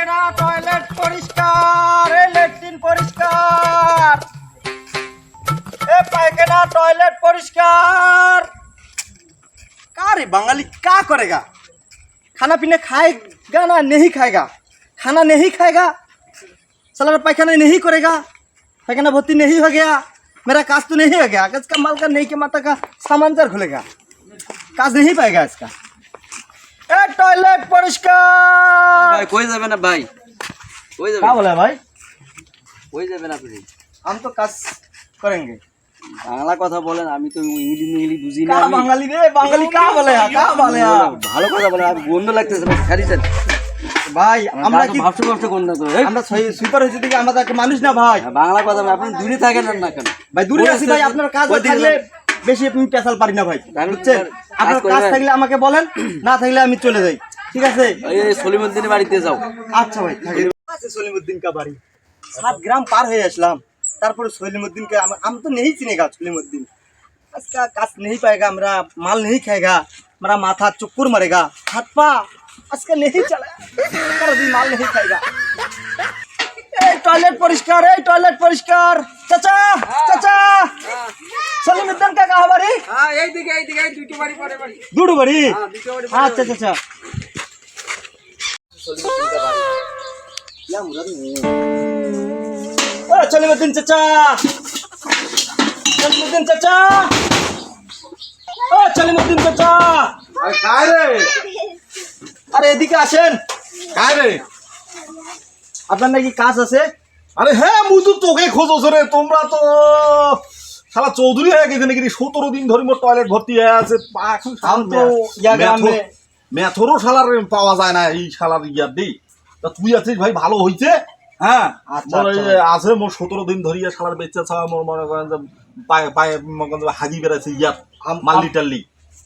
পায়খানা টয়লেট পরিষ্কার এ লেট্রিন পরিষ্কার এ পায়খানা टॉयलेट परिष्कार का रे बंगाली क्या करेगा खाना पीना खाएगा ना नहीं खाएगा खाना नहीं खाएगा साला पैखाना नहीं करेगा पैखाना भर्ती नहीं हो गया मेरा काज तो नहीं हो गया इसका माल का नहीं के माता का सामांजर खुलेगा काज नहीं पाएगा इसका টয়লেট পরিষ্কার। ভাই কই যাবে না ভাই? কই যাবে কা বলে ভাই। কই যাবে না আম তো কাজ বাংলা কথা বলেন আমি তো ইংলিশ ইংলিশ বুঝি না বাঙালি রে বাঙালি কা বলে কা বলে। ভালো কথা বলে গন্ধ লাগতেছে না ভাই আমরা কি ভাবছ ভাবছ গন্ধ তো আমরা একটা মানুষ না ভাই। হ্যাঁ, বাংলা কথা আপনি দূরে থাকেন না কেন? ভাই দূরে আছি ভাই আপনার কাজ থাকলে বেশি আমি পেশাল পারি না ভাই বুঝছেন? আপনার কাজ থাকলে আমাকে বলেন না থাকলে আমি চলে যাই ঠিক আছে? সলিমুদ্দিনের বাড়িতে যাও। আচ্ছা ভাই সলিমুদ্দিন কা বাড়ি সাত গ্রাম পার হয়ে আসলাম তারপরে সলিমুদ্দিনকে আমি তো নেই চিনে গা সলিমুদ্দিন। আজকে কাজ নেই পায়গা আমরা মাল নেই খায়গা আমরা মাথা চুক্কুর মারেগা হাত পা আজকে নেই চালা মাল নেই খায়গা। এই টয়লেট পরিষ্কার এই টয়লেট পরিষ্কার। চাচা চাচা। সেলিম উদ্দিন কাকা বাড়ি হ্যাঁ এই দিকে এই দিকে দুটো বাড়ি পরে বাড়ি দুটো বাড়ি হ্যাঁ দুটো বাড়ি আচ্ছা আচ্ছা আচ্ছা সলিমুদ্দিন চাচা সলিমুদ্দিন চাচা ও সলিমুদ্দিন চাচা আরে কায় রে আরে এদিকে আসেন কায় রে আপনার নাকি কাজ আছে আরে হ্যাঁ মুজু তোকে খোঁজছ রে তোমরা তো শালা চৌধুরী হয়ে গেছে নাকি সতেরো দিন ধরে মোট টয়লেট ভর্তি হয়ে আছে পা এখন আম তো ইয়া গ্রামে ম্যাথরও শালার পাওয়া যায় না এই শালার ইয়ার দি তা তুই আছিস ভাই ভালো হইছে হ্যাঁ আচ্ছা, মোর আচ্ছা। এই আছে মোর সতেরো দিন ধরিয়া শালার বেচা ছাড়া মোর মনে করেন যে পায়ে পায়ে মনে করেন যে হাগি বেড়াচ্ছে ইয়ার আম- মাল্লি টাল্লি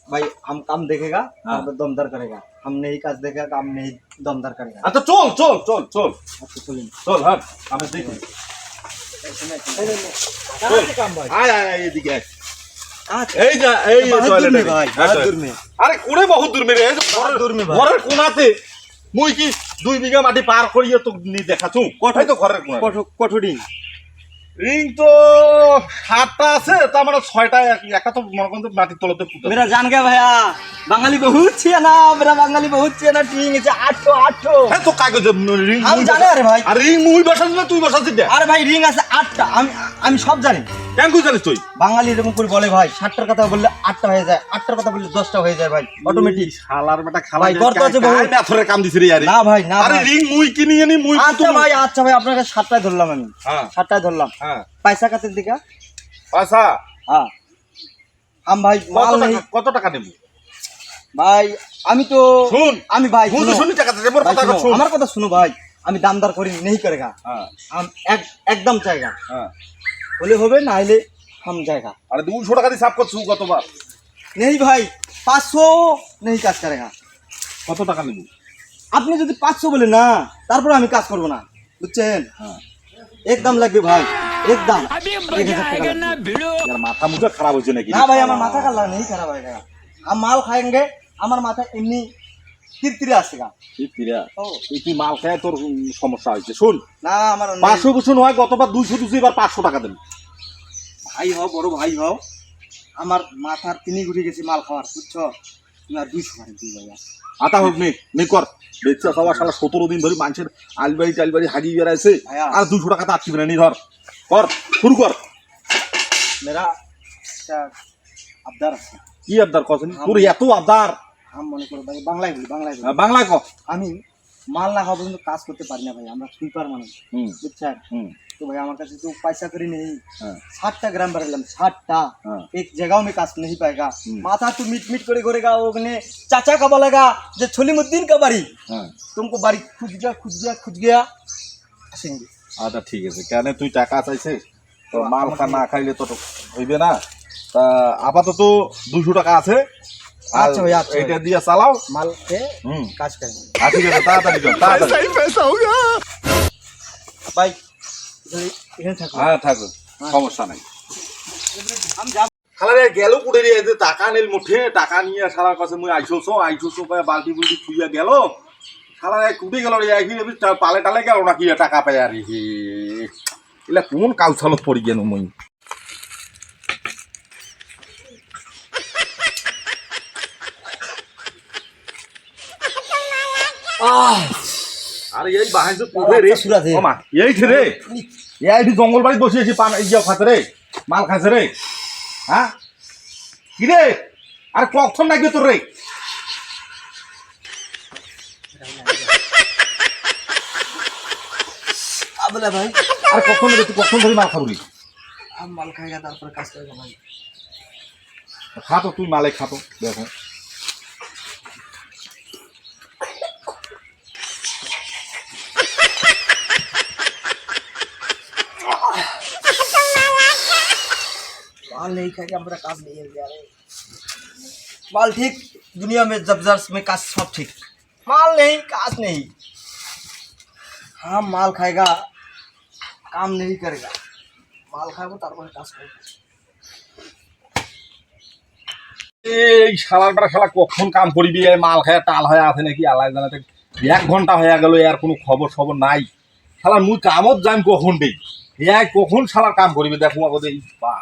भाई हम काम देखेगा हाँ। और दमदार करेगा हम नहीं काज देखेगा काम नहीं दमदार करेगा আচ্ছা চল চল চল চল अच्छा चलिए চল হ্যাঁ আমি দেখি মুই কি দুই বিঘা মাটি পার করিয়ে তো নি দেখাছু কোথায় তো ঘরের কঠোরি রিং তো সাতটা আছে মানে ছয়টা একটা তো ভাইয়া বাঙালি আমি সব জানি। জানিস তুই? বাঙালি এরকম করে বলে ভাই সাতটার কথা বললে আটটা হয়ে যায় আটটার কথা বললে দশটা হয়ে যায় ভাই অটোমেটিক খালাই আছে কাম দিছি রে না ভাই না আরে রিং মুই কিনি মুই আচ্ছা ভাই আচ্ছা ভাই আপনাকে সাতটায় ধরলাম আমি। হ্যাঁ। সাতটায় ধরলাম। হ্যাঁ। পয়সা কাতের দিকে? পয়সা? হ্যাঁ। আম ভাই মাল নেই। কত টাকা দেব ভাই আমি তো শুন। আমি ভাই শুন শুন। টাকা দেব কথা শুন। আমার কথা শুনো ভাই। আমি দামদার করি নেই করে গা। হ্যাঁ। এক একদম জায়গা। হ্যাঁ। হলে হবে না হলে হাম জায়গা। আরে দুশো টাকা দিয়ে সাফ করছ কতবার? নেই ভাই পাঁচশো নেই কাজ করে গা। কত টাকা নেব? আপনি যদি পাঁচশো বলে না তারপরে আমি কাজ করব না। বুঝছেন? হ্যাঁ। একদম লাগবে ভাই। একদম। মাথা মুখে খারাপ হয়েছে নাকি? না ভাই আমার মাথা খারাপ নেই খারাপ হয়ে গেল আর মাল খায়েঙ্গে আমার মাথা এমনি আসে গা। মাল খায় তোর সমস্যা হয়েছে? না আমার হয় দুইশো দুশো এবার পাঁচশো টাকা ভাই ভাই আমার মাথার তিনি গেছে মাল খাওয়ার বুঝছ? আর দুইশো টাকা হোক কর। বেচা সতেরো দিন ধরে মানুষের আলবাড়ি টালবাড়ি হাজি বেড়াইছে। আর দুশো টাকা তো আসছি না নি ধর। और শুরু কর মেরা আবদার কি আবদার কছেন তোর এত আবদার আমি মনে করো ভাই বাংলায় বলি বাংলায় বলি বাংলায় ক আমি মাল না খাওয়া পর্যন্ত কাজ করতে পারি না ভাই আমরা সুইপার মানুষ তো भाई हमारे पास तो पैसा करी नहीं। साठटा ग्राम भर लम साठटा एक जगह में कास्ट नहीं पाएगा। माथा तू मिट मिट करे करेगा ओगने चाचा का बोलेगा छोली छोलीमुद्दीन का बारी। तुमको बारी खुद गया खुद गया खुद गया। हंसेंगे। আচ্ছা ঠিক আছে। কেন তুই টাকা চাইছে তো মাল খা না খাইলে তো হইবে না। তা আপাতত দুশো টাকা আছে। আচ্ছা দিয়ে চালাও। মাল হুম। কাজ আচ্ছা, হ্যাঁ হ্যাঁ সমস্যা নাই। টাকা নিল মুঠে। টাকা নিয়ে সারার কাছে মুই আইসো বালতি বুলতি ছুইয়া গেল। শালা কুটি গেল রে পালে টালে গেল নাকি টাকা পাই আর হে এলা কোন কাউসালত পড়ি গেল মুই। আরে এই বাহাইছো পুরে রে? সুরাতে। ওমা এই রে। এই জঙ্গল বাড়ি বসে আছি পান ইয়া খাতে রে মাল খাইছে রে। হ্যাঁ কি রে? আর কখন নাকি তোর রে আবলা ভাই আর কখন রে তুই কখন ধরে মাল খাবি আম মাল খাইগা তারপরে কাজ করে ভাই খা তো তুই মালে খা তো দেখো माल नहीं खाएगा हमारा काम नहीं है यार माल ठीक दुनिया में जबरदस्त में काज सब ठीक माल नहीं काज नहीं हाँ माल खाएगा কাম নেই করে গা মাল খাব, তারপরে কাজ করব। এই শালার বেড়া শালা কখন কাম করিবি? এই মাল খায় তাল হয়ে আছে নাকি? আল্লাহ জানাতে এক ঘণ্টা হয়ে গেল এর কোনো খবর সবর নাই। শালার মুই কামত যাইম কখন দেই এই কখন শালার কাম করিবি? দেখো আগে এই বা।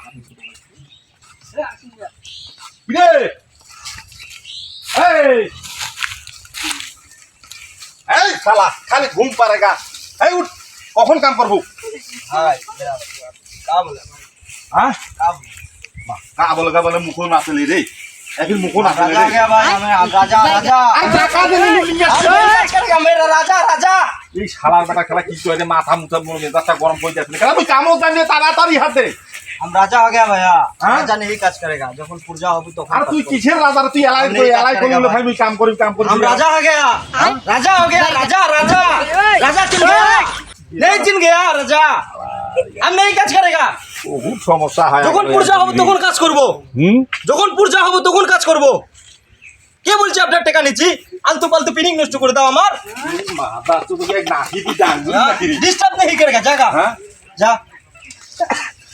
শালা, খালি ঘুম পারে গা এই উঠ! কখন কাম করবো হাই মেরা কা বলে হ্যাঁ কা বলে বাহ, কা বলে কা বলে মুখ নাচলি রে এখন মুখ নাচলি राजा রে गया भाई हमें राजा राजा करेगा मेरा राजा राजा এই শালার বেটা খেলা কি করে মাথা মুথা মনে মেজাজটা গরম করে যাচ্ছে কেন তুই কামও জানি তাড়াতাড়ি হাতে हम राजा हो गया भैया हाँ? राजा नहीं काज करेगा जब पूजा होगी तो আর তুই কিসের রাজা রে? তুই এলাই हमने তুই ही এলাই काज করলি करेगा ভাই भाई। মুই কাম করি কাম করি हम राजा हो गया राजा हो गया राजा राजा राजा चिन गया नहीं चिन गया राजा हम नहीं काज करेगा বহুত সমস্যা হয় যখন পূজা হবে তখন কাজ করব হুম যখন পূজা হবে তখন কাজ করব কে বলছে আপনার টাকা নিচ্ছি আলতু পালতু পিনিং নষ্ট করে দাও আমার মাথা তো তোকে এক নাকি দি ডাঙ্গি নাকি রে ডিস্টার্ব नहीं करेगा जागा হ্যাঁ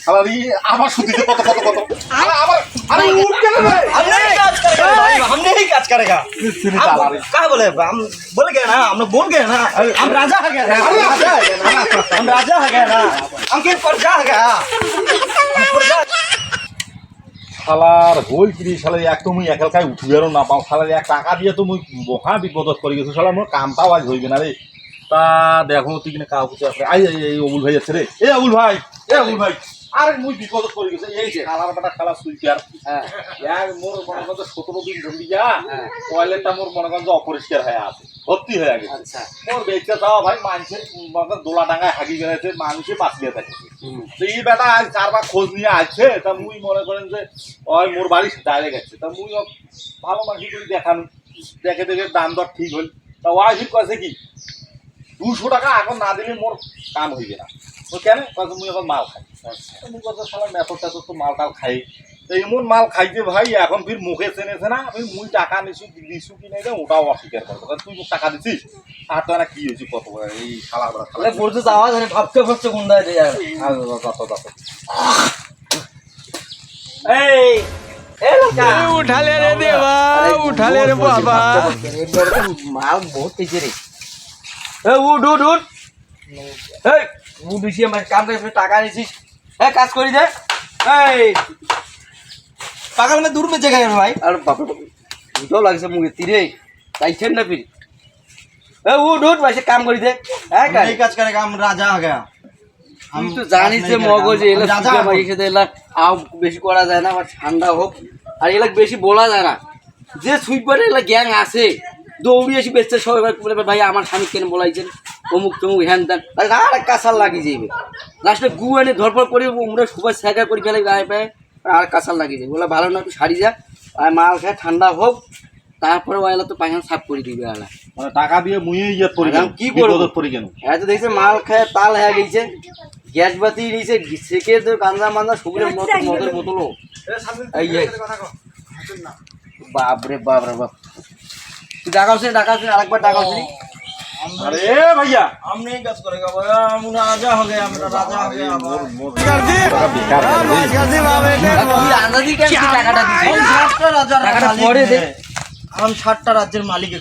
जा শালারি আবার সুতিতে কত কত কত আরে আবার আরে উঠ কেন রে हम नहीं काज करेगा भाई, हम नहीं काज करेगा निश्चित हम चाला रे। क्या बोले हम बोल गए ना हम लोग बोल गए ना हम राजा हो गए ना हम राजा हो गए ना हम राजा हो गए ना हम किन प्रजा हो गया हम प्रजा শালার হই কিরি শালার এক তো মুই একালকায় উঠিবেরও না পাও শালার এক টাকা দিয়ে তো মুই মহা বিপদত করে গেছো শালার মোর কামটাও আজ হইবে না রে তা দেখো তুই কিনা কাউ কিছু আছে আই এই, এই অবুল ভাই আছে রে এ অবুল ভাই এ অবুল ভাই আরে মুই বিপদত করে গেছে এই যে। খালার বেটা খালা সুইতে আর এক মোর মনে করেন সতেরো দিন ধরি যা টয়লেটটা মোর মনে করেন অপরিষ্কার হয়ে আছে ভর্তি হয়ে গেছে। আচ্ছা। মোর দেখতে যাওয়া ভাই মানুষের মনে দোলা ডাঙায় হাগি বেড়াইছে মানুষে বাঁচিয়ে থাকে। তো এই বেটা আজ চারবার খোঁজ নিয়ে আসছে তা মুই মনে করেন যে ওই মোর বাড়ি ডাইরেক্ট গেছে। তা মুই ভালো মাসি করে দেখানো দেখে দেখে দাম দর ঠিক হল। তা ওয়াই ঠিক কয়েছে কি দুশো টাকা এখন না দিলে মোর কাম হইবে না। তো কেন? কয়েছে মুই এখন মাল খাই। তো মাল টাল খাই। তো এমন মাল খাইছে ভাই এখন ফির মুখে চেনেছে না আমি মুই টাকা নিছু দিছু কি নাই ওটাও অস্বীকার করব। কারণ তুই টাকা দিছিস? আর তো কি হয়েছি কত এই শালা শালা বলছে আওয়াজ জানি ভাবতে ভাবতে গুন্দায় যায় আর। যত যত এই উঠালে রে দেবা উঠালে রে বাবা। মাল বহুত পেয়েছে রে। উঠ উঠ উঠ। এই উঠ আমার কাম টাকা নিছিস। এ কাজ করি এই পাগল মে দূর মে ভাই। আর লাগছে মুখে তীরে। চাইছেন না এ ভাই সে কাম করি দে। হ্যাঁ কাজ। করে কাম রাজা হয়ে আমি তো জানি যে মগজে এলাক সাথে এলাক আও বেশি করা যায় না ঠান্ডা হোক। আর এলাক বেশি বলা যায় না। যে সুইপারে এলাক গ্যাং আছে দৌড়ি এসে বেচতে সবাই বলে, ভাই আমার স্বামী কেন বলাইছেন? অমুক তমুক হ্যান ত্যান আর কাঁচাল লাগিয়ে যাইবে। লাস্টে গু এনে ধরপড় করে আমরা সবাই স্যাকা করে ফেলে গায়ে পায়ে আর কাঁচাল লাগিয়ে যাবে। বলে ভালো না একটু সারি যা আর মাল খায় ঠান্ডা হোক তারপরে ওয়াইলা তো পায়খানা সাফ করে দিবে আলা। মানে টাকা দিয়ে মুয়ে ইয়ে পড়ি কি করব? পড়ি গেল এত দেখছে মাল খায় তাল হয়ে গেছে গ্যাস বাতি নিয়েছে সেকে তো কান্দা মান্দা শুকনো মতো মদের বোতলও। এই এই। বাপরে বাপ ডাকাও সে ডাকাও সে আরেকবার ডাকাও সে আরে ভাইয়া। আমনে কাজ করেগা ভাইয়া আমরা রাজা হবে আমরা রাজা হবে গয়া বিকার দি বিকার দি দি আন্দাজি কেন টাকাটা আমি সাতটা পরে দে। রাজ্যের মালিক